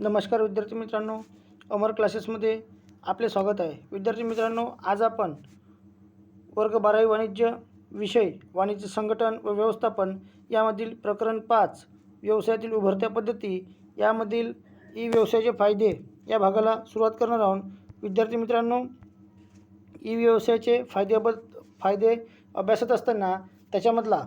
नमस्कार विद्यार्थी मित्रांनो. अमर क्लासेसमध्ये आपले स्वागत आहे. विद्यार्थी मित्रांनो आज आपण वर्ग बारावी वाणिज्य विषय वाणिज्य संघटन व व्यवस्थापन यामधील प्रकरण पाच व्यवसायातील उभरत्या पद्धती यामधील ई व्यवसायाचे फायदे या भागाला सुरुवात करणार आहोत. विद्यार्थी मित्रांनो ई व्यवसायाचे फायद्याबद्द फायदे अभ्यासत असताना त्याच्यामधला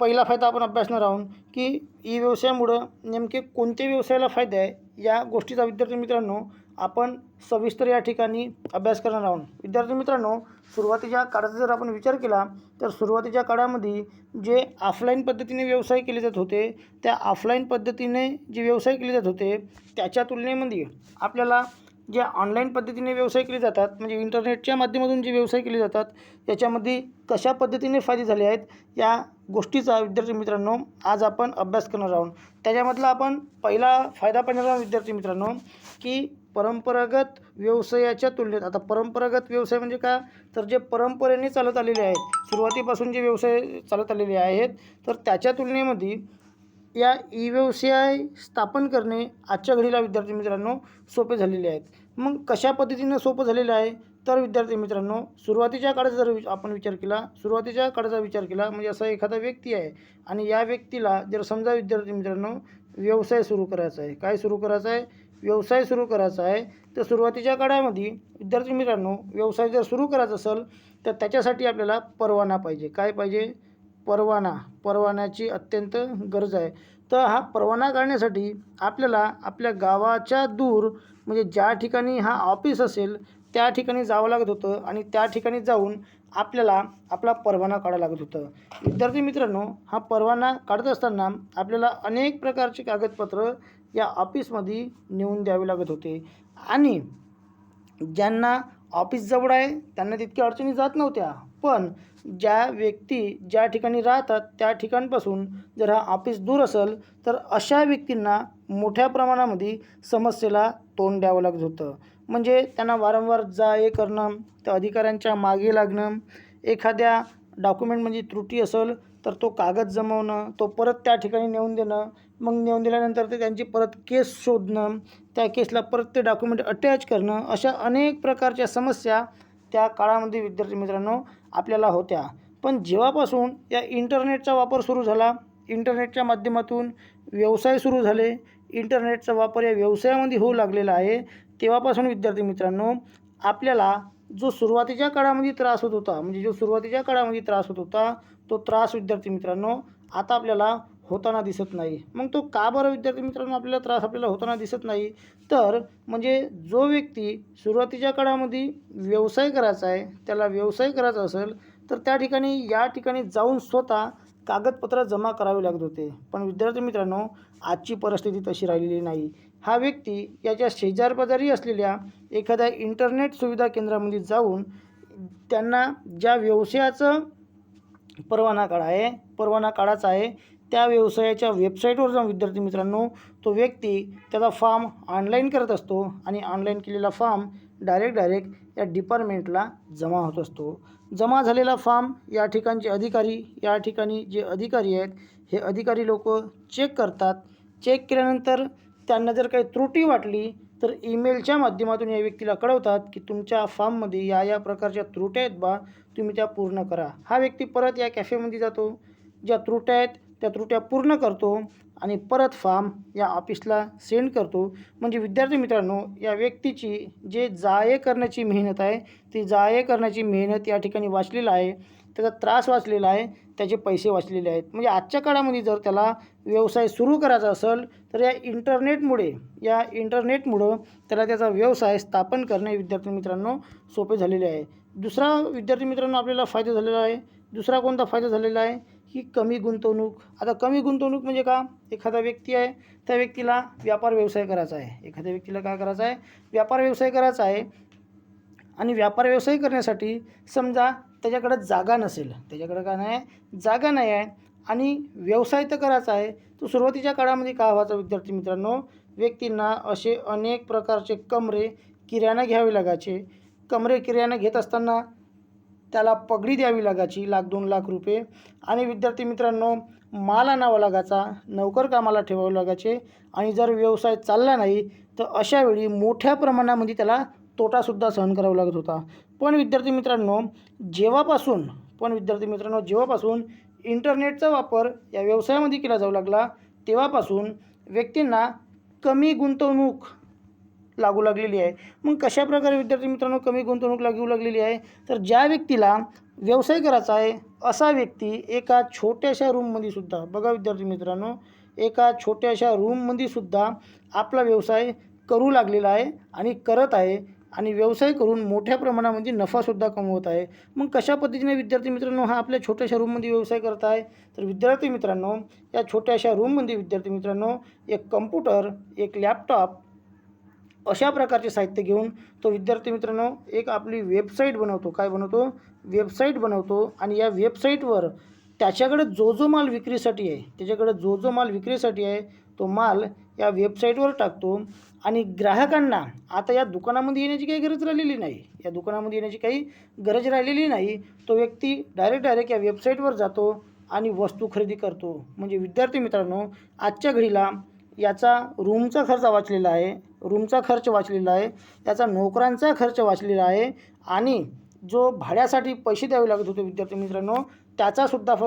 पहिला फायदा आपण अभ्यासणार आहोत की ई व्यवसायामुळं नेमके कोणत्या व्यवसायाला फायदा आहे या गोष्टीचा विद्यार्थी मित्रांनो आपण सविस्तर या ठिकाणी अभ्यास करणार आहोत. विद्यार्थी मित्रांनो सुरुवातीच्या काळाचा जर आपण विचार केला तर सुरुवातीच्या काळामध्ये जे ऑफलाईन पद्धतीने व्यवसाय केले जात होते त्या ऑफलाईन पद्धतीने जे व्यवसाय केले जात होते त्याच्या तुलनेमध्ये आपल्याला जे ऑनलाईन पद्धतीने व्यवसाय केले जातात म्हणजे इंटरनेटच्या माध्यमातून जे व्यवसाय केले जातात याच्यामध्ये कशा पद्धतीने फायदे झाले आहेत या गोष्टीचा विद्यार्थी मित्रांनो आज आपण अभ्यास करणार आहोत. त्याच्यामधला आपण पहिला फायदा पाहणार आहोत विद्यार्थी मित्रांनो की परंपरागत व्यवसायाच्या तुलनेत आता परंपरागत व्यवसाय म्हणजे का? तर जे परंपरेने चालत आलेले आहेत सुरुवातीपासून जे व्यवसाय चालत आलेले आहेत तर त्याच्या तुलनेमध्ये या ई व्यवसाय स्थापन करणे आजच्या घडीला विद्यार्थी मित्रांनो सोपे झालेले आहेत. मग कशा पद्धतीनं सोपं झालेलं आहे? तर विद्यार्थी मित्रांनो सुरुवातीच्या काळाचा जर वि- आपण विचार केला सुरुवातीच्या काळाचा विचार केला म्हणजे असा एखादा व्यक्ती आहे आणि या व्यक्तीला जर समजा विद्यार्थी मित्रांनो व्यवसाय सुरू करायचा आहे. काय सुरू करायचा आहे? व्यवसाय सुरू करायचा आहे. तर सुरुवातीच्या काळामध्ये विद्यार्थी मित्रांनो व्यवसाय जर सुरू करायचा असेल तर त्याच्यासाठी आपल्याला परवाना पाहिजे. काय पाहिजे? परवाना परवान्याची अत्यंत गरज आहे. तर हा परवाना काढण्यासाठी आपल्याला आपल्या गावाच्या दूर म्हणजे ज्या ठिकाणी हा ऑफिस असेल त्या ठिकाणी जावं लागत होतं आणि त्या ठिकाणी जाऊन आपल्याला आपला परवाना काढावा लागत होतं. विद्यार्थी मित्रांनो हा परवाना काढत असताना आपल्याला अनेक प्रकारचे कागदपत्र या ऑफिसमध्ये नेऊन द्यावे लागत होते. आणि ज्यांना ऑफिस जवळ आहे त्यांना तितक्या अडचणी जात नव्हत्या. पण ज्या व्यक्ती ज्या ठिकाणी राहतात त्या ठिकाणपासून जर हा ऑफिस दूर असेल तर अशा व्यक्तींना मोठ्या प्रमाणामध्ये समस्येला तोंड द्यावं लागत होतं. म्हणजे त्यांना वारंवार जा ये करणं त्या अधिकाऱ्यांच्या मागे लागणं एखाद्या डॉक्युमेंटमध्ये म्हणजे त्रुटी असेल तर तो कागद जमवणं तो परत त्या ठिकाणी नेऊन देणं मग नेऊन दिल्यानंतर ते त्यांची परत केस शोधणं त्या केसला परत ते डॉक्युमेंट अटॅच करणं अशा अनेक प्रकारच्या समस्या त्या काळामध्ये विद्यार्थी मित्रांनो आपल्याला होत्या. पण जेव्हापासून या इंटरनेटचा वापर सुरू झाला इंटरनेटच्या माध्यमातून व्यवसाय सुरू झाले इंटरनेटचा वापर या व्यवसायामध्ये होऊ लागलेला आहे तेव्हापासून विद्यार्थी मित्रांनो आपल्याला जो सुरुवातीच्या काळामध्ये त्रास होत होता म्हणजे जो सुरुवातीच्या काळामध्ये त्रास होत होता तो त्रास विद्यार्थी मित्रांनो आता आपल्याला होताना दिसत नाही. मग तो का बरं विद्यार्थी मित्रांनो आपल्याला त्रास आपल्याला होताना दिसत नाही? तर म्हणजे जो व्यक्ती सुरुवातीच्या काळामध्ये व्यवसाय करायचा आहे त्याला व्यवसाय करायचा असेल तर त्या ठिकाणी या ठिकाणी जाऊन स्वतः कागदपत्र जमा करावे लागत होते. पण विद्यार्थी मित्रांनो आजची परिस्थिती तशी राहिलेली नाही. हा व्यक्ती याच्या शेजारपाजारी असलेल्या एखाद्या इंटरनेट सुविधा केंद्रामध्ये जाऊन त्यांना ज्या व्यवसायाचं परवाना काढा आहे परवाना काढायचा आहे त्या व्यवसायाच्या वेबसाईटवर जाऊन विद्यार्थी मित्रांनो तो व्यक्ती त्याचा फॉर्म ऑनलाईन करत असतो आणि ऑनलाईन केलेला फॉर्म डायरेक्ट डायरेक्ट या डिपार्टमेंटला जमा होत असतो. जमा झालेला फॉर्म या ठिकाणचे अधिकारी या ठिकाणी जे अधिकारी आहेत हे अधिकारी लोक चेक करतात. चेक केल्यानंतर त्यांना जर काही त्रुटी वाटली तर ईमेलच्या माध्यमातून या व्यक्तीला कळवतात की तुमच्या फॉर्ममध्ये या या प्रकारच्या त्रुट्या आहेत बा तुम्ही त्या पूर्ण करा. हा व्यक्ती परत या कॅफेमध्ये जातो. ज्या त्रुट्या आहेत त्या त्रुट्या पूर्ण करतो आणि परत फॉर्म या ऑफिसला सेंड करतो. म्हणजे विद्यार्थी मित्रांनो या व्यक्तीची जे जाये करण्याची मेहनत आहे ती जाये करण्याची मेहनत या ठिकाणी वाचलेलं आहे. त्याचा त्रास वाचलेला आहे त्याचे पैसे वाचलेले आहेत. म्हणजे आजच्या काळामध्ये जर त्याला व्यवसाय सुरू करायचा असेल तर या इंटरनेटमुळे या इंटरनेटमुळं त्याला त्याचा व्यवसाय स्थापन करणे विद्यार्थी मित्रांनो सोपे झालेले आहे. दुसरा विद्यार्थी मित्रांनो आपल्याला फायदा झालेला आहे. दुसरा कोणता फायदा झालेला आहे? की कमी गुंतवणूक. आता कमी गुंतवणूक म्हणजे का? एखादा व्यक्ती आहे त्या व्यक्तीला व्यापार व्यवसाय करायचा आहे. एखाद्या व्यक्तीला काय करायचा आहे? व्यापार व्यवसाय करायचा आहे. आणि व्यापार व्यवसाय करण्यासाठी समजा त्याच्याकडं जागा नसेल. त्याच्याकडं काय नाही? जागा नाही आहे. आणि व्यवसाय तर करायचा आहे. तो सुरुवातीच्या काळामध्ये काय व्हायचा विद्यार्थी मित्रांनो? व्यक्तींना असे अनेक प्रकारचे कमरे किराणा घ्यावे लागायचे. कमरे किराणा घेत असताना त्याला पगडी द्यावी लागायची लाख दोन लाख रुपये. आणि विद्यार्थी मित्रांनो माल आणावा लागायचा नोकर कामाला ठेवावं लागायचे. आणि जर व्यवसाय चालला नाही तर अशावेळी मोठ्या प्रमाणामध्ये त्याला तोटासुद्धा सहन करावा लागत होता. पण विद्यार्थी मित्रांनो जेव्हापासून पण विद्यार्थी मित्रांनो जेव्हापासून इंटरनेटचा वापर या व्यवसायामध्ये केला जाऊ लागला तेव्हापासून व्यक्तींना कमी गुंतवणूक लागू लागलेली आहे. मग कशा प्रकारे विद्यार्थी मित्रांनो कमी गुंतवणूक लागू लागलेली आहे? तर ज्या व्यक्तीला व्यवसाय करायचा आहे असा व्यक्ती एका छोट्याशा रूममध्ये सुद्धा बघा विद्यार्थी मित्रांनो एका छोट्याशा रूममध्ये सुद्धा आपला व्यवसाय करू लागलेला आहे आणि करत आहे आणि व्यवसाय करून मोठ्या प्रमाणामध्ये नफासुद्धा कमवत आहे. मग कशा पद्धतीने विद्यार्थी मित्रांनो हा आपल्या छोट्याशा रूममध्ये व्यवसाय करत आहे? तर विद्यार्थी मित्रांनो या छोट्याशा रूममध्ये विद्यार्थी मित्रांनो एक कम्प्युटर एक लॅपटॉप अशा प्रकारचे साहित्य घेऊन तो विद्यार्थी मित्रांनो एक आपली वेबसाईट बनवतो. काय बनवतो? वेबसाईट बनवतो आणि या वेबसाईटवर त्याच्याकडे जो जो माल विक्रीसाठी आहे त्याच्याकडे जो जो माल विक्रीसाठी आहे तो माल या वेबसाईटवर टाकतो आणि ग्राहकांना आता या दुकानामध्ये येण्याची काही गरज राहिलेली नाही. या दुकानामध्ये येण्याची काही गरज राहिलेली नाही. तो व्यक्ती डायरेक्ट डायरेक्ट या वेबसाईटवर जातो आणि वस्तू खरेदी करतो. म्हणजे विद्यार्थी मित्रांनो आजच्या घडीला याचा रूमचा खर्च वाचलेला आहे रूमचा खर्च वाचलेला आहे याचा नोकरांचा खर्च वाचलेला आहे आणि जो भाड्यासाठी पैसे द्यावे लागत होते विद्यार्थी मित्रांनो त्याचासुद्धा फ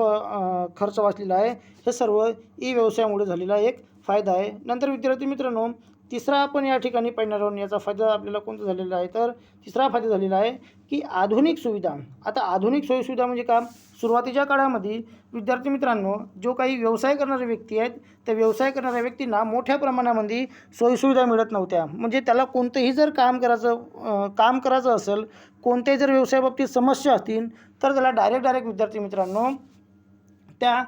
खर्च वाचलेला आहे. हे सर्व ई व्यवसायामुळे झालेला एक फायदा आहे. नंतर विद्यार्थी मित्रांनो तिसरा आपण या ठिकाणी पाहणार आहोत. याचा फायदा आपल्याला कोणता झालेला आहे? तर तिसरा फायदा झालेला आहे की आधुनिक सुविधा. आता आधुनिक सोयीसुविधा म्हणजे का सुरुवातीच्या काळामध्ये विद्यार्थी मित्रांनो जो काही व्यवसाय करणारे व्यक्ती आहेत त्या व्यवसाय करणाऱ्या व्यक्तींना मोठ्या प्रमाणामध्ये सोयीसुविधा मिळत नव्हत्या. म्हणजे त्याला कोणतंही जर काम करायचं काम करायचं असेल कोणत्याही जर व्यवसायाबाबतीत समस्या असतील तर त्याला डायरेक्ट डायरेक्ट विद्यार्थी मित्रांनो त्या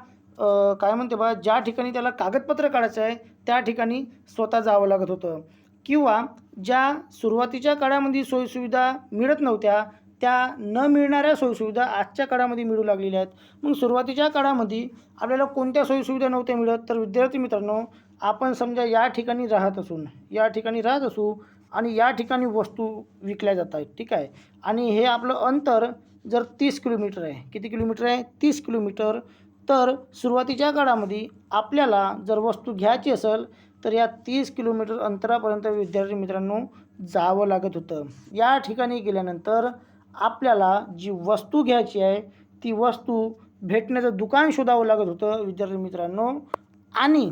काय म्हणते बा ज्या ठिकाणी त्याला कागदपत्र काढायचं आहे त्या ठिकाणी स्वतः जावं लागत होतं. किंवा ज्या सुरुवातीच्या काळामध्ये सोयीसुविधा मिळत नव्हत्या त्या न मिळणाऱ्या सोयीसुविधा आजच्या काळामध्ये मिळू लागलेल्या आहेत. मग सुरुवातीच्या काळामध्ये आपल्याला कोणत्या सोयीसुविधा नव्हत्या मिळत? तर विद्यार्थी मित्रांनो आपण समजा या ठिकाणी राहत असून या ठिकाणी राहत असू आणि या ठिकाणी वस्तू विकल्या जात आहेत ठीक आहे? आणि हे आपलं अंतर जर तीस किलोमीटर आहे किती किलोमीटर आहे? तीस किलोमीटर तर सुरुवातीच्या काळामध्ये आपल्याला जर वस्तू घ्यायची असेल तर या तीस किलोमीटर अंतरापर्यंत विद्यार्थी मित्रांनो जावं लागत होतं. या ठिकाणी गेल्यानंतर आपल्याला जी वस्तू घ्यायची आहे ती वस्तू भेटण्याचं दुकान शोधावं लागत होतं विद्यार्थी मित्रांनो. आणि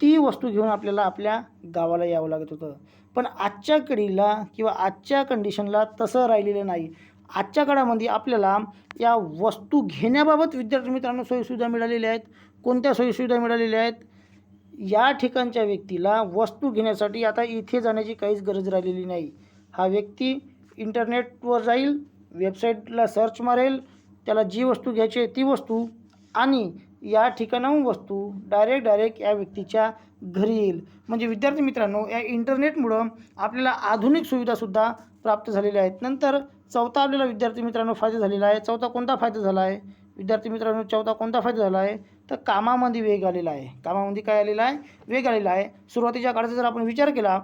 ती वस्तू घेऊन आपल्याला आपल्या गावाला यावं लागत होतं. पण आजच्या कडीला किंवा आजच्या कंडिशनला तसं राहिलेलं नाही. आजच्या काळामध्ये आपल्याला या वस्तू घेण्याबाबत विद्यार्थी मित्रांनो सोयीसुविधा मिळालेल्या आहेत. कोणत्या सोयीसुविधा मिळालेल्या आहेत? या ठिकाणच्या व्यक्तीला वस्तू घेण्यासाठी आता इथे जाण्याची काहीच गरज राहिलेली नाही. हा व्यक्ती इंटरनेटवर जाईल वेबसाईटला सर्च मारेल त्याला जी वस्तू घ्यायची आहे ती वस्तू आणि या ठिकाणाहून वस्तू डायरेक्ट डायरेक्ट या व्यक्तीच्या घरी येईल. म्हणजे विद्यार्थी मित्रांनो या इंटरनेटमुळं आपल्याला आधुनिक सुविधासुद्धा प्राप्त झालेल्या आहेत. नंतर चौथा आपल्याला विद्यार्थी मित्रांनो फायदा झालेला आहे. चौथा कोणता फायदा झाला आहे? विद्यार्थी मित्रांनो चौथा कोणता फायदा झाला आहे? तर कामामध्ये वेग आलेला आहे. कामामध्ये काय आलेला आहे? वेग आलेला आहे. सुरुवातीच्या काळाचा जर आपण विचार केला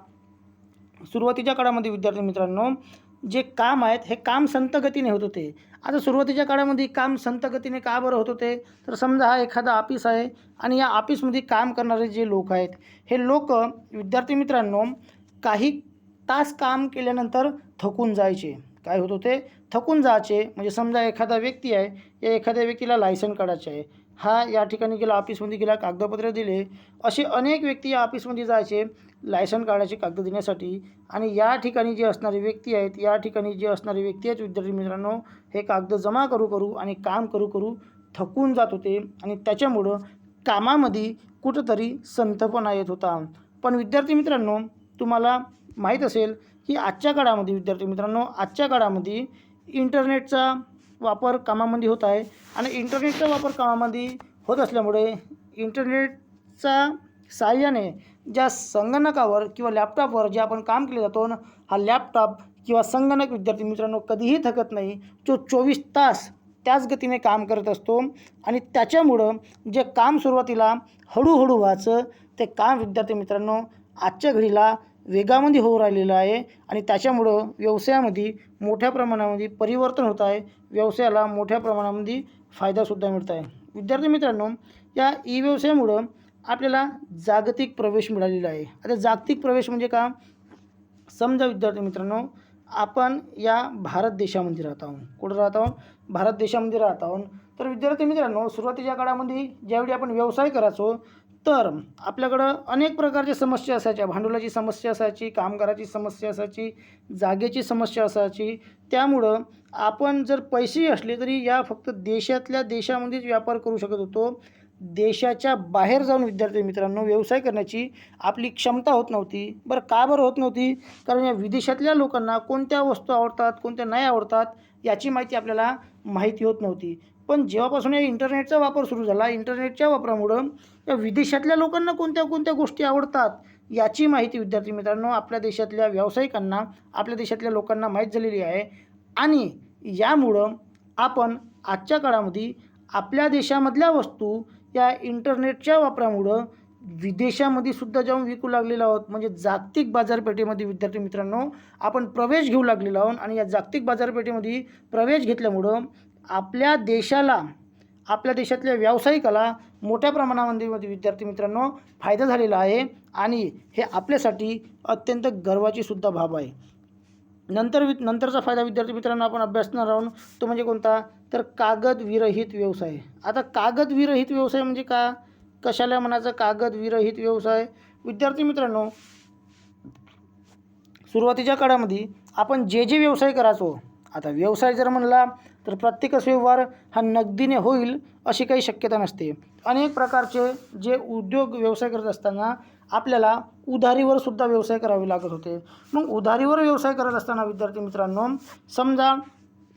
सुरुवातीच्या काळामध्ये विद्यार्थी मित्रांनो जे काम आहेत हे काम संतगतीने होत होते. आता सुरुवातीच्या काळामध्ये काम संत गतीने का बरं होत होते? तर समजा हा एखादा ऑफिस आहे आणि या ऑफिसमध्ये काम करणारे जे लोक आहेत हे लोक विद्यार्थी मित्रांनो काही तास काम केल्यानंतर थकून जायचे. काय होत होते? थकून जायचे. म्हणजे समजा एखादा व्यक्ती आहे या एखाद्या व्यक्तीला लायसन काढायचे आहे. हा या ठिकाणी गेला ऑफिसमध्ये गेला कागदपत्र दिले. असे अनेक व्यक्ती या ऑफिसमध्ये जायचे लायसन काढायचे कागद देण्यासाठी. आणि या ठिकाणी जे असणारे व्यक्ती आहेत या ठिकाणी जे असणारे व्यक्ती आहेत विद्यार्थी मित्रांनो हे कागद जमा करू करू आणि काम करू करू थकून जात होते. आणि त्याच्यामुळं कामामध्ये कुठंतरी संथपणा येत होता. पण विद्यार्थी मित्रांनो तुम्हाला माहीत असेल की आजच्या काळामध्ये विद्यार्थी मित्रांनो आजच्या काळामध्ये इंटरनेटचा वापर कामामध्ये होत आहे आणि इंटरनेटचा वापर कामामध्ये होत असल्यामुळे इंटरनेटचा साहाय्याने ज्या संगणकावर किंवा लॅपटॉपवर जे आपण काम केले जातो ना हा लॅपटॉप किंवा संगणक विद्यार्थी मित्रांनो कधीही थकत नाही. जो चोवीस तास त्याच गतीने काम करत असतो आणि त्याच्यामुळं जे काम सुरुवातीला हळूहळू व्हायचं ते काम विद्यार्थी मित्रांनो आजच्या घडीला वेगामध्ये होऊ राहिलेलं आहे आणि त्याच्यामुळं व्यवसायामध्ये मोठ्या प्रमाणामध्ये परिवर्तन होत आहे. व्यवसायाला मोठ्या प्रमाणामध्ये फायदासुद्धा मिळत आहे. विद्यार्थी मित्रांनो या ई व्यवसायामुळं आपल्याला जागतिक प्रवेश मिळालेला आहे. आता जागतिक प्रवेश म्हणजे का? समजा विद्यार्थी मित्रांनो आपण या भारत देशामध्ये राहत आहोत. कुठं राहत आहोत? भारत देशामध्ये राहत आहोत. तर विद्यार्थी मित्रांनो सुरुवातीच्या काळामध्ये ज्यावेळी आपण व्यवसाय करायचो तर आपल्याकडं अनेक प्रकारच्या समस्या असायच्या. भांडवलाची समस्या असायची कामगाराची समस्या असायची जागेची समस्या असायची. त्यामुळं आपण जर पैसे असले तरी या फक्त देशातल्या देशामध्येच व्यापार करू शकत होतो. देशाच्या बाहेर जाऊन विद्यार्थी मित्रांनो व्यवसाय करण्याची आपली क्षमता होत नव्हती. बरं का बरं होत नव्हती? कारण या विदेशातल्या लोकांना कोणत्या वस्तू आवडतात कोणत्या नाही आवडतात याची माहिती आपल्याला माहिती होत नव्हती. पण जेव्हापासून या इंटरनेटचा वापर सुरू झाला इंटरनेटच्या वापरामुळं या विदेशातल्या लोकांना कोणत्या कोणत्या गोष्टी आवडतात याची माहिती विद्यार्थी मित्रांनो आपल्या देशातल्या व्यावसायिकांना आपल्या देशातल्या लोकांना माहीत झालेली आहे. आणि यामुळं आपण आजच्या काळामध्ये आपल्या देशामधल्या वस्तू या इंटरनेटच्या वापरामुळं विदेशामध्ये सुद्धा जाऊन विकू लागलेलो आहोत. म्हणजे जागतिक बाजारपेठेमध्ये विद्यार्थी मित्रांनो आपण प्रवेश घेऊ लागलेलो आहोत आणि या जागतिक बाजारपेठेमध्ये प्रवेश घेतल्यामुळं आपल्या देशाला आपल्या देशातल्या व्यावसायिकाला मोठ्या प्रमाणामध्ये विद्यार्थी मित्रांनो फायदा झालेला आहे आणि हे आपल्यासाठी अत्यंत गर्वाची सुद्धा बाब आहे. नंतर वि नंतरचा फायदा विद्यार्थी मित्रांनो आपण अभ्यासणार आहोत. तो म्हणजे कोणता? तर कागद विरहित व्यवसाय. आता कागद विरहित व्यवसाय म्हणजे का? कशाला म्हणायचं कागद विरहित व्यवसाय? विद्यार्थी मित्रांनो सुरुवातीच्या काळामध्ये आपण जे जे व्यवसाय करायचो आता व्यवसाय जर म्हणला तर प्रत्येकच व्यवहार हा नगदीने होईल अशी काही शक्यता नसते. अनेक प्रकारचे जे उद्योग व्यवसाय करत असताना आपल्याला उधारीवर सुद्धा व्यवसाय करावे लागत होते. मग उधारीवर व्यवसाय करत असताना विद्यार्थी मित्रांनो समजा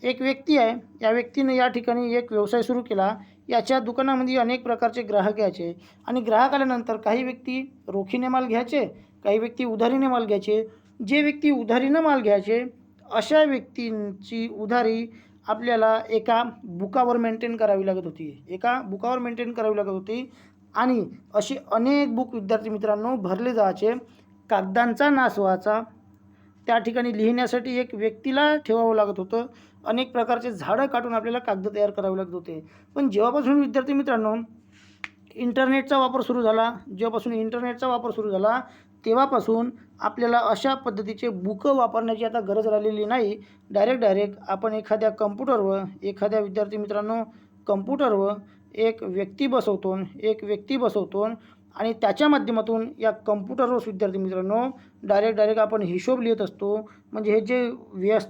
एक व्यक्ती आहे या व्यक्तीने या ठिकाणी एक व्यवसाय सुरू केला याच्या दुकानामध्ये अनेक प्रकारचे ग्राहक यायचे. आणि ग्राहक आल्यानंतर काही व्यक्ती रोखीने माल घ्यायचे काही व्यक्ती उधारीने माल घ्यायचे. जे व्यक्ती उधारीनं माल घ्यायचे अशा व्यक्तींची उधारी आपल्याला एका बुकावर मेंटेन करावी लागत होती. एका बुकावर मेंटेन करावी लागत होती. आणि अशी अनेक बुक विद्यार्थी मित्रांनो भरले जायचे. कागदांचा नाश व्हायचा त्या ठिकाणी लिहिण्यासाठी एक व्यक्तीला ठेवावं लागत होतं. अनेक प्रकारचे झाडं काढून आपल्याला कागद तयार करावे लागत होते. पण जेव्हापासून विद्यार्थी मित्रांनो इंटरनेटचा वापर सुरू झाला जेव्हापासून इंटरनेटचा वापर सुरू झाला तेव्हापासून आपल्याला अशा पद्धतीचे बुकं वापरण्याची आता गरज राहिलेली नाही. डायरेक्ट डायरेक्ट आपण एखाद्या कम्प्युटरवर एखाद्या विद्यार्थी मित्रांनो कम्प्युटरवर एक व्यक्ती बसवतो एक व्यक्ती बसवतो आणि त्याच्या माध्यमातून या कम्प्युटरवर विद्यार्थी मित्रांनो डायरेक्ट डायरेक्ट आपण हिशोब लिहित असतो. म्हणजे हे जे व्यस्त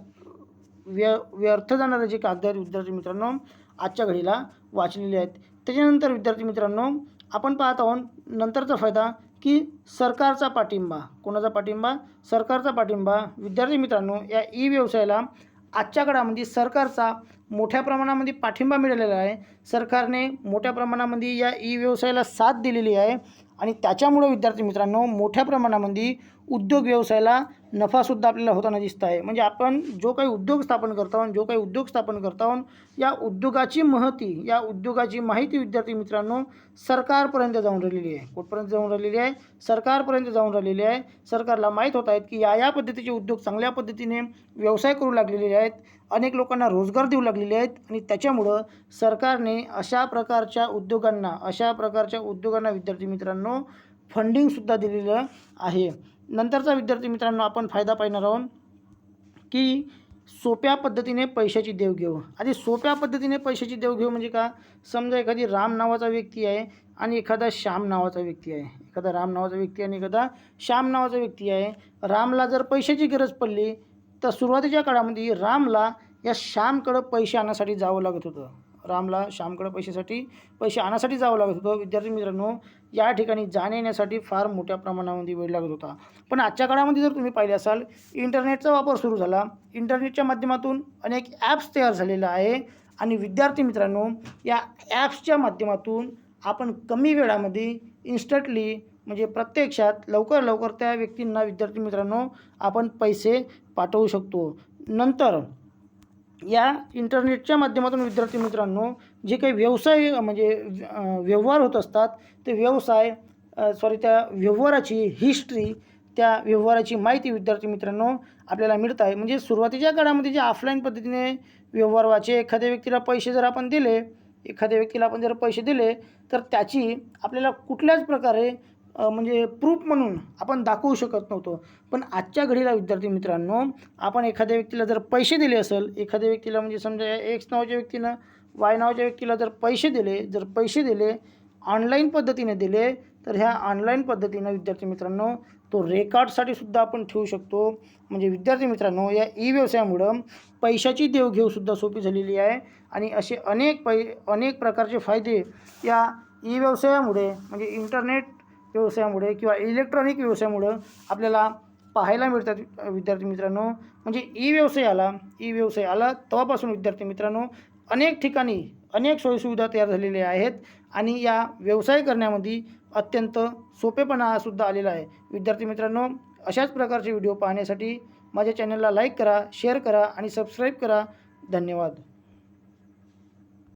व्य व्यर्थ जाणारे जे कागद आहेत विद्यार्थी मित्रांनो आजच्या घडीला वाचलेले आहेत. त्याच्यानंतर विद्यार्थी मित्रांनो आपण पाहत आहोत नंतरचा फायदा की सरकारचा पाठिंबा. कोणाचा पाठिंबा? सरकारचा पाठिंबा. विद्यार्थी मित्रांनो या ई व्यवसायाला आजच्या काळामध्ये सरकारचा मोठ्या प्रमाणामध्ये पाठिंबा मिळालेला आहे. सरकारने मोठ्या प्रमाणामध्ये या ई व्यवसायाला साथ दिलेली आहे. आणि त्याच्यामुळं विद्यार्थी मित्रांनो मोठ्या प्रमाणामध्ये उद्योग व्यवसायाला नफासुद्धा आपल्याला होताना दिसत आहे. म्हणजे आपण जो काही उद्योग स्थापन करता आहोत जो काही उद्योग स्थापन करता आहोत या उद्योगाची महती या उद्योगाची माहिती विद्यार्थी मित्रांनो सरकारपर्यंत जाऊन राहिलेली आहे. कुठपर्यंत जाऊन राहिलेली आहे? सरकारपर्यंत जाऊन राहिलेली आहे. सरकारला माहीत होत आहेत की या या पद्धतीचे उद्योग चांगल्या पद्धतीने व्यवसाय करू लागलेले आहेत. अनेक लोकांना रोजगार देऊ लागलेले आहेत आणि त्याच्यामुळं सरकारने अशा प्रकारच्या उद्योगांना अशा प्रकारच्या उद्योगांना विद्यार्थी मित्रांनो फंडिंगसुद्धा दिलेलं आहे. नंतरचा विद्यार्थी मित्रांनो आपण फायदा पाहणार आहोत की सोप्या पद्धतीने पैशाची देवघेव. आधी सोप्या पद्धतीने पैशाची देवघेव म्हणजे का? समजा एखादी राम नावाचा व्यक्ती आहे आणि एखादा श्याम नावाचा व्यक्ती आहे. एखादा राम नावाचा व्यक्ती आणि एखादा श्याम नावाचा व्यक्ती आहे. रामला जर पैशाची गरज पडली तर सुरुवातीच्या काळामध्ये रामला या श्यामकडं पैसे आणण्यासाठी जावं लागत होतं. रामला श्यामकडं पैशासाठी पैसे आणण्यासाठी जावं लागत होतं. विद्यार्थी मित्रांनो या ठिकाणी जाण्या येण्यासाठी फार मोठ्या प्रमाणामध्ये वेळ लागत होता. पण आजच्या काळामध्ये जर तुम्ही पाहिले असाल इंटरनेटचा वापर सुरू झाला. इंटरनेटच्या माध्यमातून अनेक ॲप्स तयार झालेलं आहे. आणि विद्यार्थी मित्रांनो या ॲप्सच्या माध्यमातून आपण कमी वेळामध्ये इन्स्टंटली म्हणजे प्रत्यक्षात लवकर लवकर त्या व्यक्तींना विद्यार्थी मित्रांनो आपण पैसे पाठवू शकतो. नंतर या इंटरनेटच्या माध्यमातून विद्यार्थी मित्रांनो जे काही व्यवसाय म्हणजे व्यवहार होत असतात ते व्यवसाय सॉरी त्या व्यवहाराची हिस्ट्री त्या व्यवहाराची माहिती विद्यार्थी मित्रांनो आपल्याला मिळत आहे. म्हणजे सुरुवातीच्या काळामध्ये जे ऑफलाईन पद्धतीने व्यवहार व्हायचे एखाद्या व्यक्तीला पैसे जर आपण दिले एखाद्या व्यक्तीला आपण जर पैसे दिले तर त्याची आपल्याला कुठल्याच प्रकारे म्हणजे प्रूफ म्हणून आपण दाखवू शकत नव्हतो. पण आजच्या घडीला विद्यार्थी मित्रांनो आपण एखाद्या व्यक्तीला जर पैसे दिले असेल एखाद्या व्यक्तीला म्हणजे समजा एक्स नावाच्या व्यक्तीनं वाय नावाच्या व्यक्तीला जर पैसे दिले जर पैसे दिले ऑनलाईन पद्धतीने दिले तर ह्या ऑनलाईन पद्धतीनं विद्यार्थी मित्रांनो तो रेकॉर्डसाठी सुद्धा आपण ठेवू शकतो. म्हणजे विद्यार्थी मित्रांनो या ई व्यवसायामुळं पैशाची देवघेवसुद्धा सोपी झालेली आहे. आणि असे अनेक पै अनेक प्रकारचे फायदे या ई व्यवसायामुळे म्हणजे इंटरनेट व्यवसायामुळे किंवा इलेक्ट्रॉनिक व्यवसायामुळं आपल्याला पाहायला मिळतात विद्यार्थी मित्रांनो. म्हणजे ई व्यवसाय आला ई व्यवसाय आला तेव्हापासून विद्यार्थी मित्रांनो अनेक ठिकाणी अनेक सोयीसुविधा तयार झालेल्या आहेत आणि या व्यवसाय करण्यामध्ये अत्यंत सोपेपणासुद्धा आलेला आहे. विद्यार्थी मित्रांनो अशाच प्रकारचे व्हिडिओ पाहण्यासाठी माझ्या चॅनलला लाईक करा शेअर करा आणि सबस्क्राईब करा. धन्यवाद.